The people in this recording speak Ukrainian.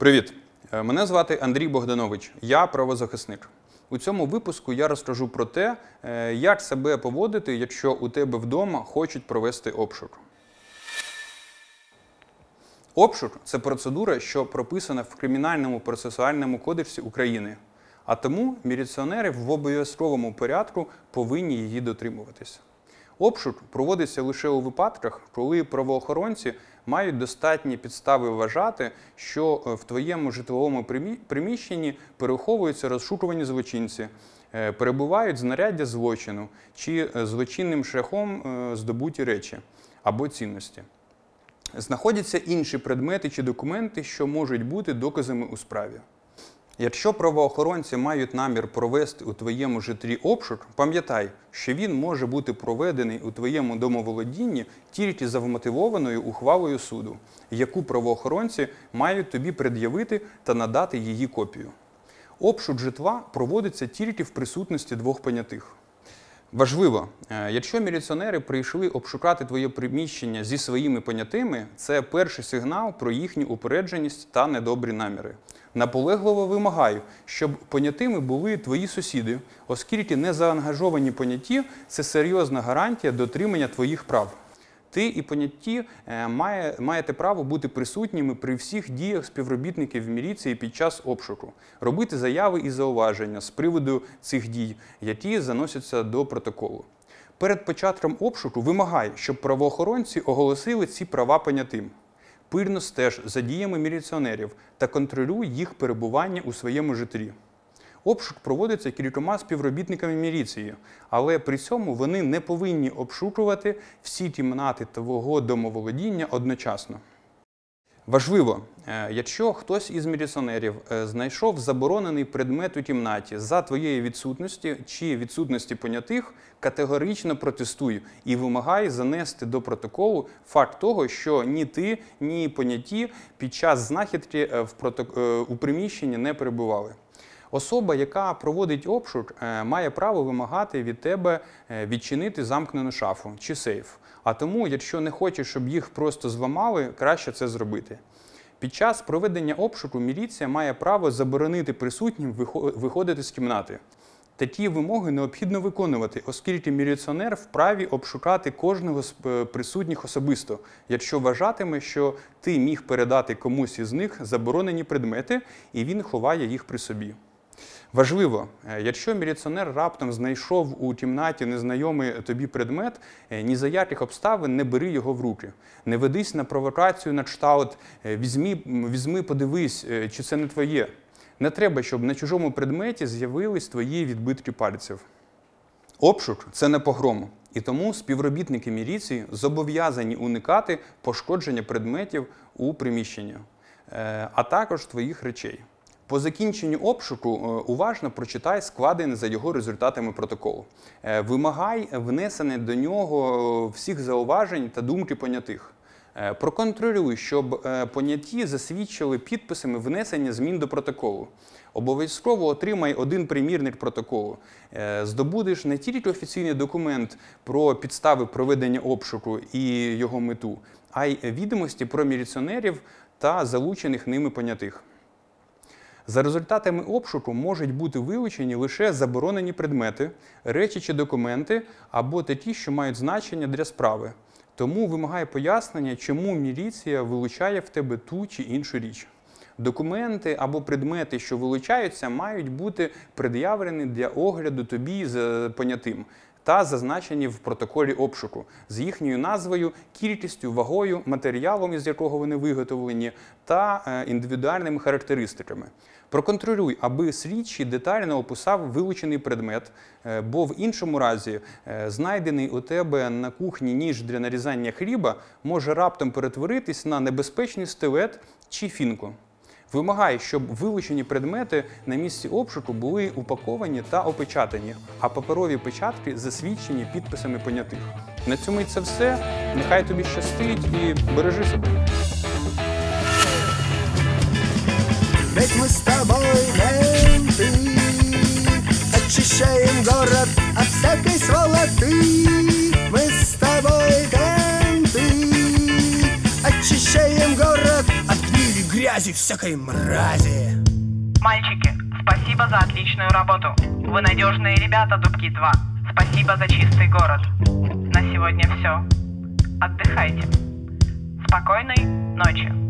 Привіт! Е, Мене звати Андрій Богданович. Я правозахисник. У цьому випуску я розкажу про те, е, як себе поводити, якщо у тебе вдома хочуть провести обшук. Обшук це процедура, що прописана в Кримінальному процесуальному кодексі України. А тому міліціонери в обов'язковому порядку повинні її дотримуватися. Обшук проводиться лише у випадках, коли правоохоронці мають достатні підстави вважати, що е, в твоєму житловому приміщенні переховуються розшукувані злочинці, е, перебувають знаряддя злочину чи е, злочинним шляхом здобуті речі або цінності. Знаходяться інші предмети чи документи, що можуть бути доказами у справі. Якщо правоохоронці мають намір провести у твоєму житлі обшук, пам'ятай, що він може бути проведений у твоєму домоволодінні тільки за вмотивованою ухвалою суду, яку правоохоронці мають тобі пред'явити та надати її копію. Обшук житла проводиться тільки в присутності двох понятих. Важливо, е, якщо міліціонери прийшли обшукати твоє приміщення зі своїми понятими, це перший сигнал про їхню упередженість та недобрі наміри. Наполегливо вимагаю, щоб понятими були твої сусіди, оскільки незаангажовані поняті це серйозна гарантія дотримання твоїх прав. Ти і понятті е, має, маєте право бути присутніми при всіх діях співробітників міліції під час обшуку, робити заяви і зауваження з приводу цих дій, які заносяться до протоколу. Перед початком обшуку вимагай, щоб правоохоронці оголосили ці права понятим. Пильно стеж за діями міліціонерів та контролюй їх перебування у своєму житлі. Обшук проводиться кількома співробітниками міліції, але при цьому вони не повинні обшукувати всі кімнати твого домоволодіння одночасно. Важливо, е, якщо хтось із міліціонерів е, знайшов заборонений предмет у кімнаті за твоєї відсутності чи відсутності понятих, категорично протестуй і вимагай занести до протоколу факт того, що ні ти, ні поняті під час знахідки е, в проток- у приміщенні не перебували. Особа, яка проводить обшук, е, має право вимагати від тебе е, відчинити замкнену шафу чи сейф. А тому, якщо не хочеш, щоб їх просто зламали, краще це зробити. Під час проведення обшуку міліція має право заборонити присутнім вихо- виходити з кімнати. Такі вимоги необхідно виконувати, оскільки міліціонер вправі обшукати кожного з е, присутніх особисто, якщо вважатиме, що ти міг передати комусь із них заборонені предмети, і він ховає їх при собі. Важливо, е, якщо міліціонер раптом знайшов у кімнаті незнайомий тобі предмет, е, ні за яких обставин не бери його в руки. Не ведись на провокацію на кшталт, е, візьми, візьми, подивись, чи це не твоє. Не треба, щоб на чужому предметі з'явились твої відбитки пальців. Обшук це не погром, і тому співробітники міліції зобов'язані уникати пошкодження предметів у приміщенні, а також твоїх речей. По закінченню обшуку е, уважно прочитай складений за його результатами протокол. Е, Вимагай внесення до нього е, всіх зауважень та думки понятих. Проконтролюй, щоб поняті засвідчили підписами внесення змін до протоколу. Обов'язково отримай один примірник протоколу. Здобудеш не тільки офіційний документ про підстави проведення обшуку і його мету, а й відомості про міліціонерів та залучених ними понятих. За результатами обшуку можуть бути вилучені лише заборонені предмети, речі чи документи або такі, що мають значення для справи. Тому вимагає пояснення, чому міліція вилучає в тебе ту чи іншу річ. Документи або предмети, що вилучаються, мають бути пред'явлені для огляду тобі з понятим та зазначені в протоколі обшуку з їхньою назвою, кількістю, вагою, матеріалом, із якого вони виготовлені, та е, індивідуальними характеристиками. Проконтролюй, аби слідчий детально описав вилучений предмет, е, бо в іншому разі е, знайдений у тебе на кухні ніж для нарізання хліба може раптом перетворитись на небезпечний стилет чи фінку. Вимагай, щоб вилучені предмети на місці обшуку були упаковані та опечатані, а паперові печатки засвідчені підписами понятих. На цьому і це все. Нехай тобі щастить і бережи себе. Ведь мы с тобой менты Очищаем город от всякой сволоты грязи, всякой мрази. Мальчики, спасибо за отличную работу. Вы надежные ребята, Дубки 2. Спасибо за чистый город. На сегодня все. Отдыхайте. Спокойной ночи.